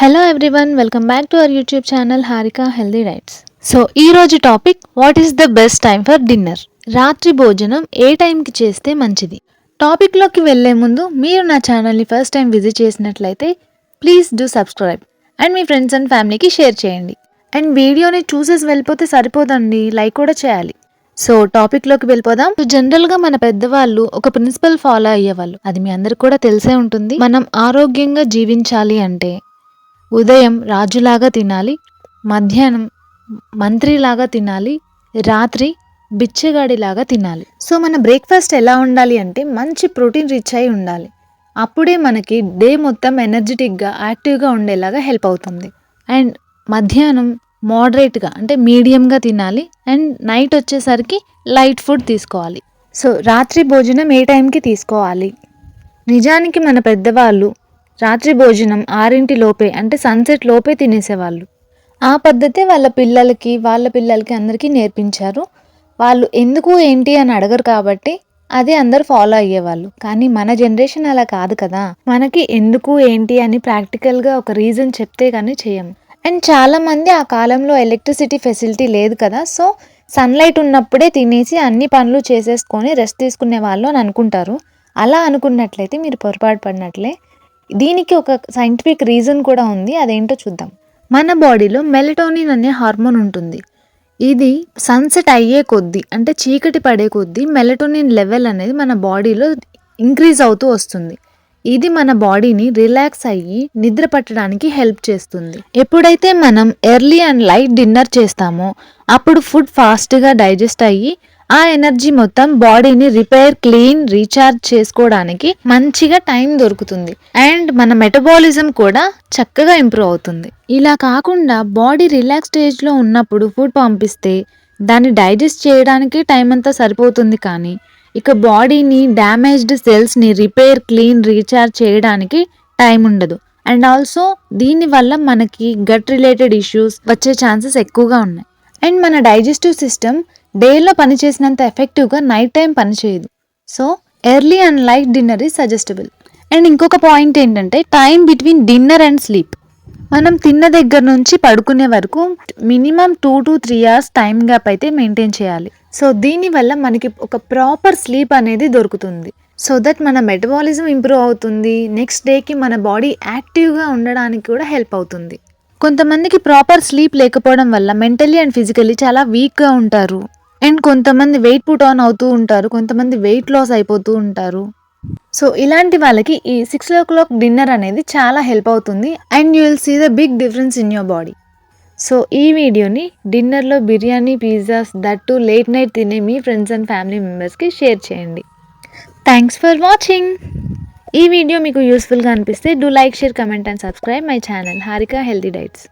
Hello everyone welcome back to our YouTube channel Harika healthy diets so ఈ రోజు topic what is the best time for dinner రాత్రి భోజనం ఏ టైంకి చేస్తే మంచిది? టాపిక్లోకి వెళ్ళే ముందు మీరు నా ఛానల్ని ఫస్ట్ టైం విజిట్ చేసినట్లయితే ప్లీజ్ డూ సబ్స్క్రైబ్ అండ్ మీ ఫ్రెండ్స్ అండ్ ఫ్యామిలీకి షేర్ చేయండి. అండ్ వీడియోని చూసేసి వెళ్ళిపోతే సరిపోదండి లైక్ కూడా చేయాలి. సో టాపిక్లోకి వెళ్ళిపోదాం. జనరల్గా మన పెద్దవాళ్ళు ఒక ప్రిన్సిపల్ ఫాలో అయ్యేవాళ్ళు. అది మీ అందరికి కూడా తెలిసే ఉంటుంది. మనం ఆరోగ్యంగా జీవించాలి అంటే ఉదయం రాజులాగా తినాలి మధ్యాహ్నం మంత్రిలాగా తినాలి రాత్రి బిచ్చగాడిలాగా తినాలి. సో మన బ్రేక్ఫాస్ట్ ఎలా ఉండాలి అంటే మంచి ప్రోటీన్ రిచ్ అయి ఉండాలి. అప్పుడే మనకి డే మొత్తం ఎనర్జెటిక్గా యాక్టివ్గా ఉండేలాగా హెల్ప్ అవుతుంది. అండ్ మధ్యాహ్నం మోడరేట్గా అంటే మీడియంగా తినాలి అండ్ నైట్ వచ్చేసరికి లైట్ ఫుడ్ తీసుకోవాలి. సో రాత్రి భోజనం ఏ టైంకి తీసుకోవాలి? నిజానికి మన పెద్దవాళ్ళు రాత్రి భోజనం ఆరింటి లోపే అంటే సన్సెట్ లోపే తినేసేవాళ్ళు. ఆ పద్ధతే వాళ్ళ పిల్లలకి వాళ్ళ పిల్లలకి అందరికీ నేర్పించారు. వాళ్ళు ఎందుకు ఏంటి అని అడగరు కాబట్టి అదే అందరు ఫాలో అయ్యేవాళ్ళు. కానీ మన జనరేషన్ అలా కాదు కదా. మనకి ఎందుకు ఏంటి అని ప్రాక్టికల్గా ఒక రీజన్ చెప్తే కానీ చేయము అండ్ చాలామంది ఆ కాలంలో ఎలక్ట్రిసిటీ ఫెసిలిటీ లేదు కదా సో సన్లైట్ ఉన్నప్పుడే తినేసి అన్ని పనులు చేసేసుకొని రెస్ట్ తీసుకునే వాళ్ళు అని అనుకుంటారు. అలా అనుకున్నట్లయితే మీరు పొరపాటు పడినట్లే. దీనికి ఒక సైంటిఫిక్ రీజన్ కూడా ఉంది. అదేంటో చూద్దాం. మన బాడీలో మెలటోనిన్ అనే హార్మోన్ ఉంటుంది. ఇది సన్సెట్ అయ్యే కొద్దీ అంటే చీకటి పడే కొద్దీ మెలటోనిన్ లెవెల్ అనేది మన బాడీలో ఇంక్రీజ్ అవుతూ వస్తుంది. ఇది మన బాడీని రిలాక్స్ అయ్యి నిద్ర పట్టడానికి హెల్ప్ చేస్తుంది. ఎప్పుడైతే మనం ఎర్లీ అండ్ లైట్ డిన్నర్ చేస్తామో అప్పుడు ఫుడ్ ఫాస్ట్గా డైజెస్ట్ అయ్యి ఆ ఎనర్జీ మొత్తం బాడీని రిపేర్ క్లీన్ రీఛార్జ్ చేసుకోవడానికి మంచిగా టైం దొరుకుతుంది. అండ్ మన మెటబాలిజం కూడా చక్కగా ఇంప్రూవ్ అవుతుంది. ఇలా కాకుండా బాడీ రిలాక్స్ స్టేజ్లో ఉన్నప్పుడు ఫుడ్ పంపిస్తే దాన్ని డైజెస్ట్ చేయడానికి టైం అంతా సరిపోతుంది కానీ ఇక బాడీని డ్యామేజ్డ్ సెల్స్ని రిపేర్ క్లీన్ రీఛార్జ్ చేయడానికి టైం ఉండదు. అండ్ ఆల్సో దీనివల్ల మనకి గట్ రిలేటెడ్ ఇష్యూస్ వచ్చే ఛాన్సెస్ ఎక్కువగా ఉన్నాయి. అండ్ మన డైజెస్టివ్ సిస్టమ్ డేలో పనిచేసినంత ఎఫెక్టివ్గా నైట్ టైం పనిచేయదు so early and light dinner is suggestable and ఇంకొక పాయింట్ ఏంటంటే time between dinner and sleep మనం తిన్న దగ్గర నుంచి పడుకునే వరకు minimum two to three hours time gap అయితే మెయింటైన్ చేయాలి. సో దీనివల్ల మనకి ఒక ప్రాపర్ స్లీప్ అనేది దొరుకుతుంది. సో దట్ మన మెటబాలిజం ఇంప్రూవ్ అవుతుంది. నెక్స్ట్ డేకి మన బాడీ యాక్టివ్గా ఉండడానికి కూడా హెల్ప్ అవుతుంది. కొంతమందికి ప్రాపర్ స్లీప్ లేకపోవడం వల్ల మెంటలీ అండ్ ఫిజికల్లీ చాలా వీక్గా ఉంటారు. అండ్ కొంతమంది వెయిట్ పుట్ ఆన్ అవుతూ ఉంటారు కొంతమంది వెయిట్ లాస్ అయిపోతూ ఉంటారు. సో ఇలాంటి వాళ్ళకి ఈ సిక్స్ ఓ క్లాక్ డిన్నర్ అనేది చాలా హెల్ప్ అవుతుంది and you will see the big difference in your body so ఈ వీడియోని డిన్నర్లో biryani pizzas that late night తినే మీ ఫ్రెండ్స్ అండ్ ఫ్యామిలీ మెంబర్స్కి షేర్ చేయండి. థ్యాంక్స్ ఫర్ వాచింగ్ ఈ వీడియో మీకు యూస్ఫుల్గా అనిపిస్తే do like share comment and subscribe my channel Harika healthy diets